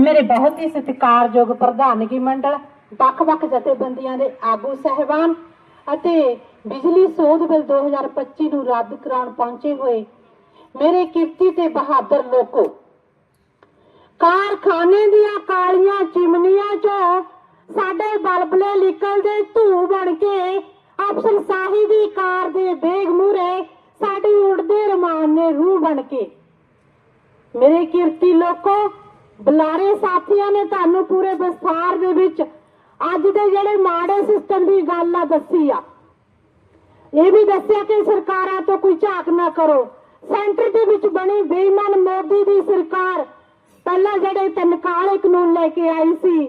ਮੇਰੇ ਬਹੁਤ ਹੀ ਸਤਿਕਾਰਯੋਗ ਪ੍ਰਧਾਨਗੀ ਮੰਡਲ, ਵੱਖ-ਵੱਖ ਜਥੇਬੰਦੀਆਂ ਦੇ ਆਗੂ ਸਹਿਬਾਨ ਅਤੇ ਬਿਜਲੀ ਸੋਧ ਬਿੱਲ 2025 ਨੂੰ ਰੱਦ ਕਰਾਉਣ ਪਹੁੰਚੇ ਹੋਏ ਮੇਰੇ ਕਿਰਤੀ ਤੇ ਬਹਾਦਰ ਲੋਕੋ। ਕਾਰਖਾਨੇ ਦੀਆਂ ਕਾਲੀਆਂ ਚਿਮਨੀਆਂ 'ਚੋਂ ਸਾਡੇ ਬਲਬਲੇ ਨਿਕਲਦੇ ਧੂ ਬਣ ਕੇ ਅਫਸਰ ਸਾਹੀ ਦੀ ਕਾਰ ਦੇ ਬੇਗ ਮੂਰੇ ਸਾਡੀ ਉੜਦੇ ਰਮਾਨ ਨੇ ਰੂਹ ਬਣ ਕੇ। ਮੇਰੇ ਕੀਰਤੀ ਲੋਕੋ, ਬੁਲਾਰੇ ਸਾਥੀਆਂ ਨੇ ਤੁਹਾਨੂੰ ਪੂਰੇ ਵਿਸਥਾਰ ਦੇ ਵਿੱਚ ਅੱਜ ਦੇ ਜਿਹੜੇ ਮਾੜੇ ਸਿਸਟਮ ਦੀ ਗੱਲ ਆ ਦੱਸੀ ਆ। ਇਹ ਵੀ ਦੱਸਿਆ ਕਿ ਸਰਕਾਰਾਂ ਤੋਂ ਕੋਈ ਝਾਕ ਨਾ ਕਰੋ। ਸੈਂਟਰ ਦੇ ਵਿੱਚ ਬਣੀ ਬੇਈਮਾਨ ਮੋਦੀ ਦੀ ਸਰਕਾਰ ਪਹਿਲਾਂ ਜਿਹੜੇ ਤਿੰਨ ਕਾਲੇ ਕਾਨੂੰਨ ਲੈ ਕੇ ਆਈ ਸੀ,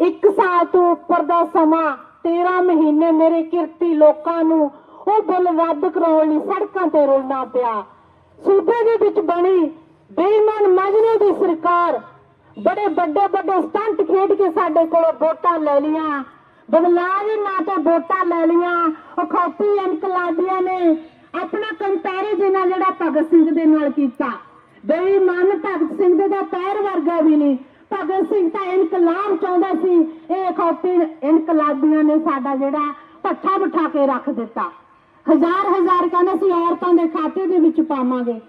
ਇੱਕ ਸਾਲ ਤੋਂ ਉੱਪਰ ਦਾ ਸਮਾਂ 13 ਮਹੀਨੇ ਮੇਰੇ ਕਿਰਤੀ ਲੋਕਾਂ ਨੂੰ ਉਹ ਬਿੱਲ ਰੱਦ ਕਰਾਉਣ ਲਈ ਸੜਕਾਂ ਤੇ ਰੁਲਣਾ ਪਿਆ। ਸੂਬੇ ਦੇ ਵਿੱਚ ਬਣੀ ਬੇਈਮਾਨ ਮਜਨੂ ਦੀ ਸਰਕਾਰ ਬੜੇ ਵੱਡੇ ਵੱਡੇ ਸਟੰਟ ਖੇਡ ਕੇ ਸਾਡੇ ਕੋਲੋਂ ਵੋਟਾਂ ਲੈ ਲੀਆਂ ਬਦਲਾਅ ਦੇ ਨਾਂ ਤੇ ਵੋਟਾਂ ਲੈ ਲੀਆਂ ਉਹ ਖੌਫੀ ਇਨਕਲਾਬੀਆਂ ਨੇ ਆਪਣਾ ਕੰਪੈਰੀਜ਼ਨ ਆ ਜਿਹੜਾ ਭਗਤ ਸਿੰਘ ਦੇ ਨਾਲ ਕੀਤਾ। ਬੇਈਮਾਨ ਭਗਤ ਸਿੰਘ ਦੇ ਦਾ ਪੈਰ ਵਰਗਾ ਵੀ ਨਹੀਂ। ਭਗਤ ਸਿੰਘ ਤਾਂ ਇਨਕਲਾਬ ਚਾਹੁੰਦਾ ਸੀ। ਇਹ ਖੌਫੀ ਇਨਕਲਾਬੀਆਂ ਨੇ ਸਾਡਾ ਜਿਹੜਾ ਪੱਠਾ ਬਿਠਾ ਕੇ ਰੱਖ ਦਿੱਤਾ। ਹਜ਼ਾਰ ਹਜ਼ਾਰ ਕਹਿੰਦੇ ਸੀ, ਔਰਤਾਂ ਦੇ ਖਾਤੇ ਦੇ ਵਿੱਚ ਪਾਵਾਂਗੇ।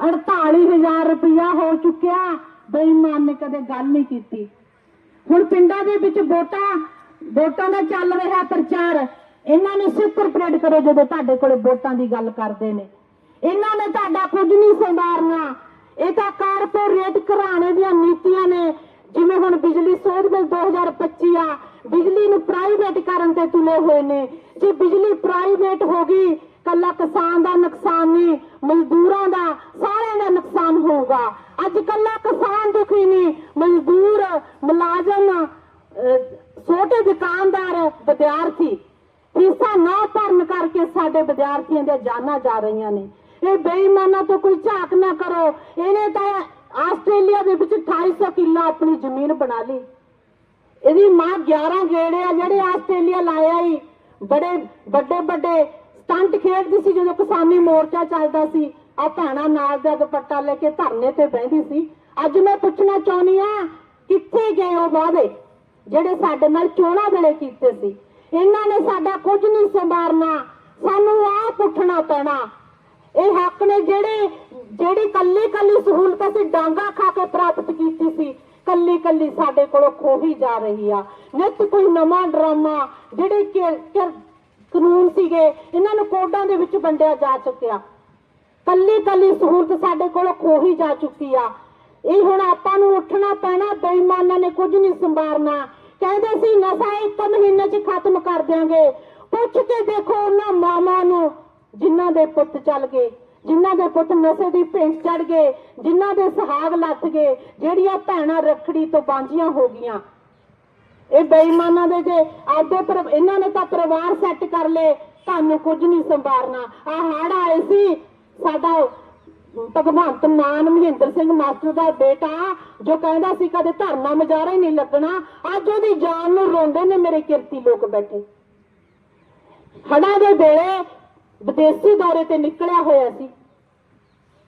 48000 ਰੁਪਇਆ ਹੋ ਚੁੱਕਿਆ। ਬੇਈਮਾਨ ਨੇ ਕਦੇ ਗੱਲ ਨਹੀਂ ਕੀਤੀ। ਹੁਣ ਪਿੰਡਾਂ ਦੇ ਵਿੱਚ ਵੋਟਾਂ ਵੋਟਾਂ ਦਾ ਚੱਲ ਰਿਹਾ ਪ੍ਰਚਾਰ। ਇਹਨਾਂ ਨੂੰ ਸੁਪਰ ਪ੍ਰੇਡ ਕਰੋ ਜਦੋਂ ਤੁਹਾਡੇ ਕੋਲੇ ਵੋਟਾਂ ਦੀ ਗੱਲ ਕਰਦੇ ਨੇ। ਇਹਨਾਂ ਨੇ ਤੁਹਾਡਾ ਕੁਝ ਨਹੀਂ ਸੰਭਾਰਨਾ ਇਹ ਤਾਂ ਕਾਰਪੋਰੇਟ ਘਰਾਣੇ ਦੀਆਂ ਨੀਤੀਆਂ ਨੇ। ਜਿਵੇਂ ਹੁਣ ਬਿਜਲੀ ਸੋਧ ਬਿੱਲ 2025 ਆ, ਬਿਜਲੀ ਨੂੰ ਪ੍ਰਾਈਵੇਟ ਕਰਨ ਤੇ ਤੁਲੇ ਹੋਏ ਨੇ। ਜੇ ਬਿਜਲੀ ਪ੍ਰਾਈਵੇਟ ਹੋ ਗਈ, ਕੱਲਾ ਕਿਸਾਨ ਦਾ ਨੁਕਸਾਨ ਨਹੀਂ ਮਜ਼ਦੂਰਾਂ ਦਾ ਸਾਰਿਆਂ ਦਾ ਨੁਕਸਾਨ ਹੋਊਗਾ। ਅੱਜ ਕੱਲਾ ਕਿਸਾਨ ਦੁਖੀ ਨਹੀਂ ਮਜ਼ਦੂਰ, ਮੁਲਾਜ਼ਮ ਛੋਟੇ ਦੁਕਾਨਦਾਰ, ਵਿਦਿਆਰਥੀ। ਫੀਸਾਂ ਨਾ ਭਰਨ ਕਰਕੇ ਸਾਡੇ ਵਿਦਿਆਰਥੀਆਂ ਦੀਆਂ ਜਾਨਾਂ ਜਾ ਰਹੀਆਂ ਨੇ। ਇਹ ਬੇਈਮਾਨਾਂ ਤੋਂ ਕੋਈ ਝਾਕ ਨਾ ਕਰੋ। ਇਹਨੇ ਤਾਂ ਆਸਟ੍ਰੇਲੀਆ ਦੇ ਵਿੱਚ 2800 ਕਿੱਲਾ ਆਪਣੀ ਜ਼ਮੀਨ ਬਣਾ ਲਈ। ਇਹਦੀ ਮਾਂ 11 ਗੇੜੇ ਆ, ਜਿਹੜੇ ਆਸਟ੍ਰੇਲੀਆ ਲਾਇਆ ਹੀ ਬੜੇ ਵੱਡੇ ਵੱਡੇ ਸਟੰਟ ਖੇਡਦੀ ਸੀ ਜਦੋਂ ਕਿਸਾਨੀ ਮੋਰਚਾ ਚੱਲਦਾ ਸੀ। ਆ ਭੈਣਾ ਨਾਲ ਦਾ ਦੁਪੱਟਾ ਲੈ ਕੇ ਧਰਨੇ ਤੇ ਬਹਿੰਦੀ ਸੀ। ਅੱਜ ਮੈਂ ਪੁੱਛਣਾ ਚਾਹੁੰਦੀ ਆ, ਕਿੱਥੇ ਗਏ ਉਹ ਵਾਅਦੇ? ਜਿਹੜੇ ਸਾਡੇ ਨਾਲ ਚੋਣਾਂ ਵੇਲੇ ਕੀਤੇ ਸੀ। ਇਹਨਾਂ ਨੇ ਸਾਡਾ ਕੁਝ ਨਹੀਂ ਸੰਭਾਰਨਾ। ਸਾਨੂੰ ਆਹ ਪੁੱਛਣਾ ਪੈਣਾ। ਇਹ ਹੱਕ ਨੇ ਜਿਹੜੇ, ਜਿਹੜੀ ਕੱਲੀ ਕੱਲੀ ਸਹੂਲਤ ਅਸੀਂ ਡਾਂਗਾ ਖਾ ਕੇ ਪ੍ਰਾਪਤ ਕੀਤੀ ਸੀ ਕੱਲੀ ਕੱਲੀ ਸਾਡੇ ਕੋਲੋਂ ਖੋਹੀ ਜਾ ਰਹੀ ਆ। ਨਿਤ ਕੋਈ ਨਵਾਂ ਡਰਾਮਾ, ਜਿਹੜੇ ਕਾਨੂੰਨ ਸੀਗੇ, ਇਹਨਾਂ ਨੂੰ ਕੋਡਾਂ ਦੇ ਵਿੱਚ ਵੰਡਿਆ ਜਾ ਚੁੱਕਿਆ। ਕੱਲੀ ਕੱਲੀ ਸਹੂਲਤ ਸਾਡੇ ਕੋਲ ਖੋਹੀ ਜਾ ਚੁੱਕੀ ਆ। ਇਹ ਹੁਣ ਆਪਾਂ ਨੂੰ ਉੱਠਣਾ ਪੈਣਾ, ਬੇਈਮਾਨਾਂ ਨੇ ਕੁਝ ਨਹੀਂ ਸੰਭਾਰਨਾ। ਕਹਿੰਦੇ ਸੀ, ਨਸ਼ਾ ਇੱਕ ਮਹੀਨੇ 'ਚ ਖਤਮ ਕਰ ਦਿਆਂਗੇ। ਪੁੱਛ ਕੇ ਦੇਖੋ ਉਹਨਾਂ ਮਾਵਾਂ ਨੂੰ, ਜਿਨ੍ਹਾਂ ਦੇ ਪੁੱਤ ਚੱਲ ਗਏ, ਜਿਨ੍ਹਾਂ ਦੇ ਪੁੱਤ ਨਸ਼ੇ ਦੀ ਭੇਂਟ ਚੜ ਗਏ, ਜਿਨ੍ਹਾਂ ਦੇ ਸੁਹਾਗ ਲੱਥ ਗਏ, ਜਿਹੜੀਆਂ ਭੈਣਾਂ ਰੱਖੜੀ ਤੋਂ ਬਾਂਝੀਆਂ ਹੋ ਗਈਆਂ। ਇਹ ਬੇਈਮਾਨਾਂ ਦੇ ਜੇ ਆਪਦੇ ਪਰ, ਇਹਨਾਂ ਨੇ ਤਾਂ ਪਰਿਵਾਰ ਸੈੱਟ ਕਰ ਲਏ, ਤੁਹਾਨੂੰ ਕੁਝ ਨਹੀਂ ਸੰਭਾਰਨਾ। ਆ ਹੜ ਆਏ ਸੀ ਸਾਡਾ ਭਗਵੰਤ ਮਾਨ ਮਹਿੰਦਰ ਸਿੰਘ ਮਾਸਟਰ ਦਾ ਬੇਟਾ, ਜੋ ਕਹਿੰਦਾ ਸੀ ਕਦੇ ਧਰਨਾ ਮਜਾਰਾ ਹੀ ਨਹੀਂ ਲੱਗਣਾ, ਅੱਜ ਉਹਦੀ ਜਾਨ ਨੂੰ ਰੋਂਦੇ ਨੇ ਮੇਰੇ ਕਿਰਤੀ ਲੋਕ ਬੈਠੇ। ਹੜਾਂ ਦੇ ਵੇਲੇ ਵਿਦੇਸ਼ੀ ਦੌਰੇ ਤੇ ਨਿਕਲਿਆ ਹੋਇਆ ਸੀ।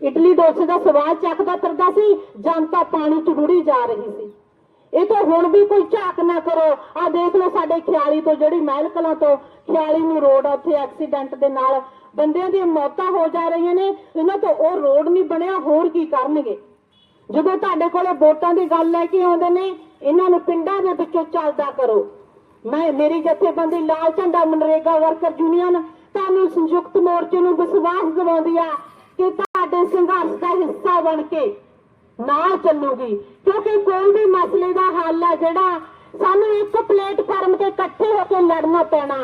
ਇਟਲੀ ਦੋਸੇ ਦਾ ਸਵਾਲ ਚੱਕਦਾ ਫਿਰਦਾ ਸੀ, ਜਨਤਾ ਪਾਣੀ ਚ ਰੁੜੀ ਜਾ ਰਹੀ ਸੀ। ਇਹ ਤਾਂ ਹੁਣ ਵੀ ਕੋਈ ਝਾਕ ਨਾ ਕਰੋ। ਆ ਦੇਖ ਲਓ ਸਾਡੇ ਖਿਆਲੀ ਤੋਂ, ਜਿਹੜੀ ਮਹਿਲ ਕਲਾਂ ਤੋਂ ਖਿਆਲੀ ਨੂੰ ਰੋਡ ਉੱਥੇ ਐਕਸੀਡੈਂਟ ਦੇ ਨਾਲ ਬੰਦਿਆਂ ਦੀਆਂ ਮੌਤਾਂ ਹੋ ਜਾ ਰਹੀਆਂ ਨੇ। ਇਹਨਾਂ ਤੋਂ ਉਹ ਰੋਡ ਨਹੀਂ ਬਣਿਆ, ਹੋਰ ਕੀ ਕਰਨਗੇ? ਜਦੋਂ ਤੁਹਾਡੇ ਕੋਲੇ ਵੋਟਾਂ ਦੀ ਗੱਲ ਲੈ ਕੇ ਆਉਂਦੇ ਨੇ, ਇਹਨਾਂ ਨੂੰ ਪਿੰਡਾਂ ਦੇ ਵਿੱਚੋਂ ਚੱਲਦਾ ਕਰੋ। ਮੈਂ, ਮੇਰੀ ਜਥੇਬੰਦੀ ਲਾਲ ਝੰਡਾ ਮਨਰੇਗਾ ਵਰਕਰ ਯੂਨੀਅਨ ਤੁਹਾਨੂੰ ਸੰਯੁਕਤ ਮੋਰਚੇ ਨੂੰ ਵਿਸ਼ਵਾਸ ਦਿਵਾਉਂਦੀ ਆ ਕਿ ਤੁਹਾਡੇ ਸੰਘਰਸ਼ ਦਾ ਹਿੱਸਾ ਬਣ ਕੇ ਨਾ ਚੱਲੂਗੀ, ਕਿਉਂਕਿ ਕੋਈ ਵੀ ਮਸਲੇ ਦਾ ਹੱਲ ਹੈ ਜਿਹੜਾ ਸਾਨੂੰ ਇੱਕ ਪਲੇਟਫਾਰਮ ਤੇ ਇਕੱਠੇ ਹੋ ਕੇ ਲੜਨਾ ਪੈਣਾ।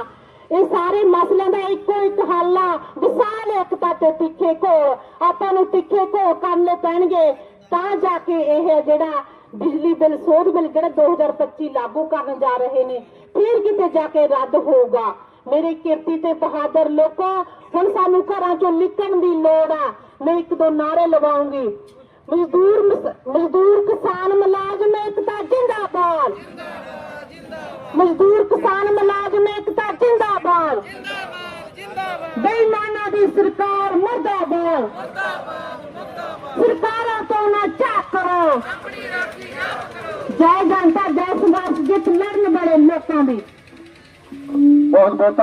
ਇਹ ਸਾਰੇ ਮਸਲਿਆਂ ਦਾ ਇੱਕੋ ਇੱਕ ਹੱਲ ਆ। ਵਿਸ਼ਾਲ ਏਕਤਾ ਤੇ ਤਿੱਖੇ ਘੋਲ। ਆਪਾਂ ਨੂੰ ਤਿੱਖੇ ਘੋਲ ਕਰਨੇ ਪੈਣਗੇ। ਤਾਂ ਜਾ ਕੇ ਇਹ ਜਿਹੜਾ ਬਿਜਲੀ ਬਿੱਲ, ਸੋਧ ਬਿੱਲ ਜਿਹੜਾ 2025 ਲਾਗੂ ਕਰਨ ਜਾ ਰਹੇ ਨੇ, ਫਿਰ ਕਿਤੇ ਜਾ ਕੇ ਰੱਦ ਹੋਊਗਾ। ਮੇਰੇ ਕਿਰਤੀ ਤੇ ਬਹਾਦਰ ਲੋਕੋ, ਹੁਣ ਸਾਨੂੰ ਘਰਾਂ ਚੋਂ ਨਿਕਲਣ ਦੀ ਲੋੜ ਆ। ਮੈਂ ਇੱਕ ਦੋ ਨਾਰੇ ਲਵਾਉਂਗੀ। ਮਜ਼ਦੂਰ ਮਜ਼ਦੂਰ ਕਿਸਾਨ ਮੁਲਾਜ਼ਮ ਏਕਤਾ, ਜਿੰਦਾਬਾਦ। ਮਜ਼ਦੂਰ ਕਿਸਾਨ ਮੁਲਾਜ਼ਮ ਏਕਤਾ, ਜਿੰਦਾਬਾਦ। ਬੇਈਮਾਨਾਂ ਦੀ ਸਰਕਾਰ ਮਰਦਾਬਾਦ। ਸਰਕਾਰਾਂ ਤੋਂ ਨਾ ਝਾਕ ਕਰੋ। ਜੈ ਜਨਤਾ, ਜੈ ਸੰਘਰਸ਼ ਜਿੱਤ ਲੜਨ ਵਾਲੇ ਲੋਕਾਂ ਦੀ। ਬਹੁਤ ਬਹੁਤ